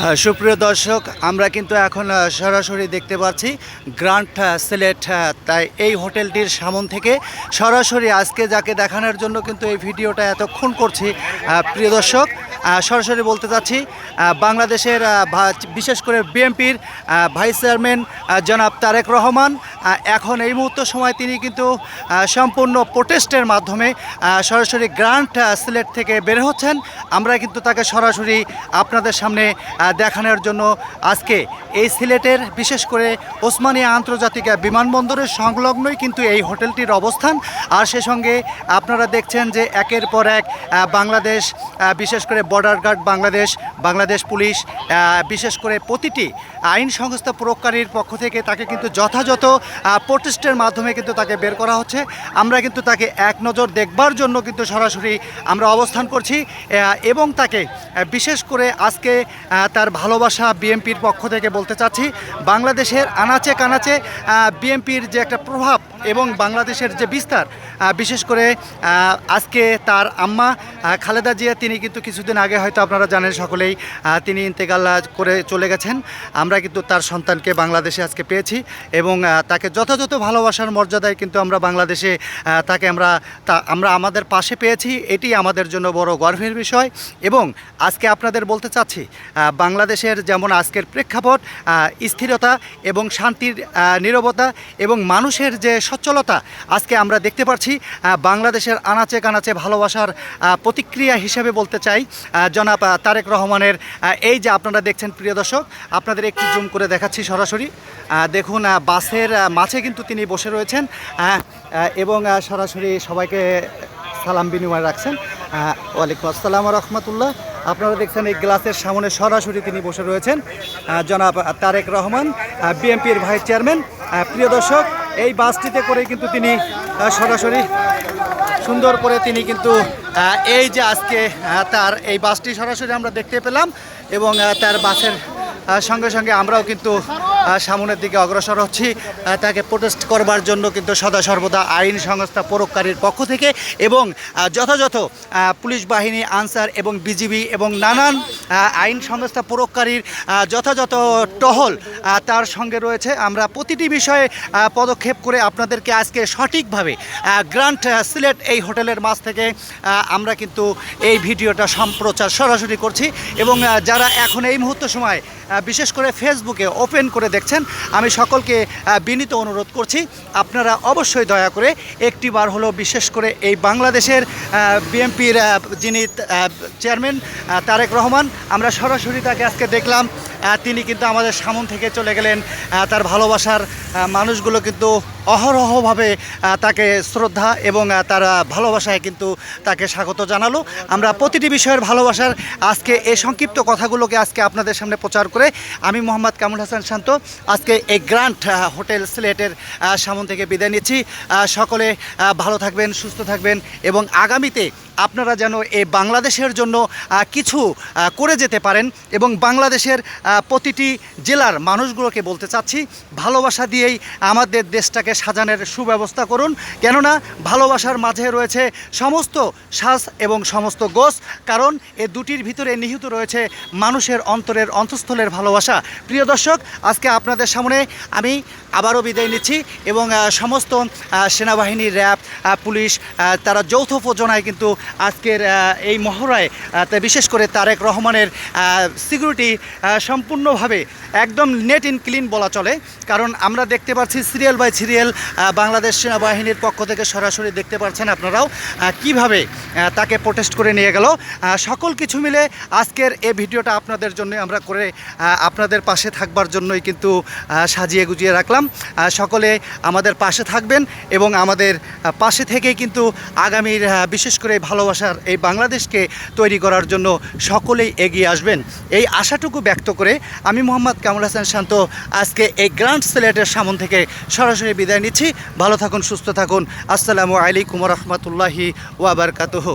আহ, সুপ্রিয় দর্শক আমরা কিন্তু এখন সরাসরি দেখতে পাচ্ছি গ্রান্ট সিলেট তাই এই হোটেলটির সামন থেকে সরাসরি আজকে যাকে দেখানোর জন্য কিন্তু এই ভিডিওটা এতক্ষণ করছি প্রিয় দর্শক সরাসরি বলতে চাচ্ছি বাংলাদেশের বিশেষ করে বিএনপির ভাইস চেয়ারম্যান জনাব তারেক রহমান এখন এই মুহূর্ত সময় তিনি কিন্তু সম্পূর্ণ প্রোটেস্টের মাধ্যমে সরাসরি গ্রান্ট সিলেট থেকে বের হচ্ছেন আমরা কিন্তু তাকে সরাসরি আপনাদের সামনে দেখানোর জন্য আজকে এই সিলেটের, বিশেষ করে ওসমানিয়া আন্তর্জাতিক বিমানবন্দরের সংলগ্নই কিন্তু এই হোটেলটির অবস্থান। আর সে সঙ্গে আপনারা দেখছেন যে একের পর এক বাংলাদেশ বিশেষ করে border guard Bangladesh Bangladesh police বিশেষ করে প্রতিটি আইন সংস্থা প্রয়োগকারীর পক্ষ থেকে তাকে কিন্তু যথাযথ প্রোটেস্টের মাধ্যমে কিন্তু তাকে বের করা হচ্ছে। আমরা কিন্তু তাকে এক নজর দেখবার জন্য কিন্তু সরাসরি আমরা অবস্থান করছি। এবং তাকে বিশেষ করে আজকে তার ভালোবাসা বিএমপির পক্ষ থেকে বলতে চাচ্ছি, বাংলাদেশের আনাচে কানাচে বিএমপির যে একটা প্রভাব এবং বাংলাদেশের যে বিস্তার বিশেষ করে আজকে তার আম্মা খালেদা জিয়া, তিনি কিন্তু কিছুদিন আগে হয়তো আপনারা জানেন সকলেই তিনি ইন্তেকাল করে চলে গেছেন। আমরা কিন্তু তার সন্তানকে বাংলাদেশে আজকে পেয়েছি এবং তাকে যথাযথ ভালোবাসার মর্যাদায় কিন্তু আমরা বাংলাদেশে তাকে আমরা, তা, আমরা আমাদের পাশে পেয়েছি। এটি আমাদের জন্য বড় গর্বের বিষয়। এবং আজকে আপনাদের বলতে চাচ্ছি বাংলাদেশের যেমন আজকের প্রেক্ষাপট স্থিরতা এবং শান্তির নীরবতা এবং মানুষের যে সচ্ছলতা, আজকে আমরা দেখতে পাচ্ছি বাংলাদেশের আনাচে কানাচে ভালোবাসার প্রতিক্রিয়া হিসেবে বলতে চাই জনাব তারেক রহমানের এই যে আপনারা দেখছেন, প্রিয় দর্শক, আপনাদের একটু জুম করে দেখাচ্ছি সরাসরি। দেখুন বাসের মাঝে কিন্তু তিনি বসে রয়েছেন এবং সরাসরি সবাইকে সালাম বিনিময় রাখছেন। ওয়ালাইকুম আসসালাম রহমতুল্লাহ। আপনারা দেখছেন এই গ্লাসের সামনে সরাসরি তিনি বসে রয়েছেন। জনাব তারেক রহমান বিএনপির ভাইস চেয়ারম্যান। প্রিয় দর্শক, এই বাসটিতে করে কিন্তু তিনি সরাসরি সুন্দর করে তিনি কিন্তু এই যে আজকে তার এই বাসটি সরাসরি আমরা দেখতে পেলাম এবং তার বাসের সঙ্গে সঙ্গে আমরাও কিন্তু সামনের দিকে অগ্রসর হচ্ছি। তাকে প্রোটেস্ট করবার জন্য কিন্তু সদা সর্বদা আইন সংস্থা প্রয়োগকারীর পক্ষ থেকে এবং যথাযথ পুলিশ বাহিনী, আনসার এবং বিজিবি এবং নানান আইন সংস্থা প্রয়োগকারীর যথাযথ টহল তার সঙ্গে রয়েছে। আমরা প্রতিটি বিষয়ে পদক্ষেপ করে আপনাদেরকে আজকে সঠিকভাবে গ্রান্ট সিলেট এই হোটেলের মাঝ থেকে আমরা কিন্তু এই ভিডিওটা সম্প্রচার সরাসরি করছি এবং যারা এখন এই মুহূর্ত সময় বিশেষ করে ফেসবুকে ওপেন করে দেখছেন, আমি সকলকে বিনীত অনুরোধ করছি, আপনারা অবশ্যই দয়া করে একটি বার হলো বিশেষ করে এই বাংলাদেশের বিএনপির যিনি চেয়ারম্যান তারেক রহমান, আমরা সরাসরি তাকে আজকে দেখলাম তিনি কিন্তু আমাদের সামন থেকে চলে গেলেন তার ভালোবাসার মানুষগুলো কিন্তু অহরহভাবে তাকে শ্রদ্ধা এবং তার ভালোবাসায় কিন্তু তাকে স্বাগত জানালো। আমরা প্রতিটি বিষয়ের ভালোবাসার আজকে এই সংক্ষিপ্ত কথাগুলোকে আজকে আপনাদের সামনে প্রচার করে। আমি মোহাম্মদ কামুল হাসান শান্ত। আজকে এই গ্রান্ট হোটেল সিলেটের সামন থেকে বিদায় নিচ্ছি। সকলে ভালো থাকবেন, সুস্থ থাকবেন এবং আগামীতে আপনারা যেন এই বাংলাদেশের জন্য কিছু করে যেতে পারেন এবং বাংলাদেশের প্রতিটি জেলার মানুষগুলোকে বলতে চাচ্ছি, ভালোবাসা দিয়েই আমাদের দেশটাকে সাজানোর সুব্যবস্থা করুন। কেননা ভালোবাসার মাঝে রয়েছে সমস্ত শ্বাস এবং সমস্ত গোস, কারণ এ দুটির ভিতরে নিহিত রয়েছে মানুষের অন্তরের অন্তঃস্থলের ভালোবাসা। প্রিয় দর্শক, আজকে আপনাদের সামনে আমি আবারও বিদায় নিচ্ছি এবং সমস্ত সেনাবাহিনী র্যাব পুলিশ তারা যৌথ প্রযোজনায় কিন্তু আজকের এই মহড়ায় বিশেষ করে তারেক রহমানের সিকিউরিটি সম্পূর্ণভাবে একদম নেট ইন ক্লিন বলা চলে। কারণ আমরা দেখতে পাচ্ছি সিরিয়াল বাই সিরিয়াল বাংলাদেশ সেনাবাহিনীর পক্ষ থেকে সরাসরি দেখতে পাচ্ছেন আপনারাও কীভাবে তাকে প্রোটেস্ট করে নিয়ে গেল। সকল কিছু মিলে আজকের এই ভিডিওটা আপনাদের জন্য আমরা করে আপনাদের পাশে থাকবার জন্যই কিন্তু সাজিয়ে গুজিয়ে রাখলাম। সকলে আমাদের পাশে থাকবেন এবং আমাদের পাশে থেকেই কিন্তু আগামীর বিশেষ করে ভালোবাসার এই বাংলাদেশকে তৈরি করার জন্য সকলেই এগিয়ে আসবেন। এই আশাটুকু ব্যক্ত করে আমি মোহাম্মদ কামরুল হাসান শান্ত আজকে এই গ্রান্ড সিলেটের সামন থেকে সরাসরি বিদায় নিচ্ছি। ভালো থাকুন, সুস্থ থাকুন। আসসালামু আলাইকুম রহমতুল্লাহি ওয়াবারকাতুহ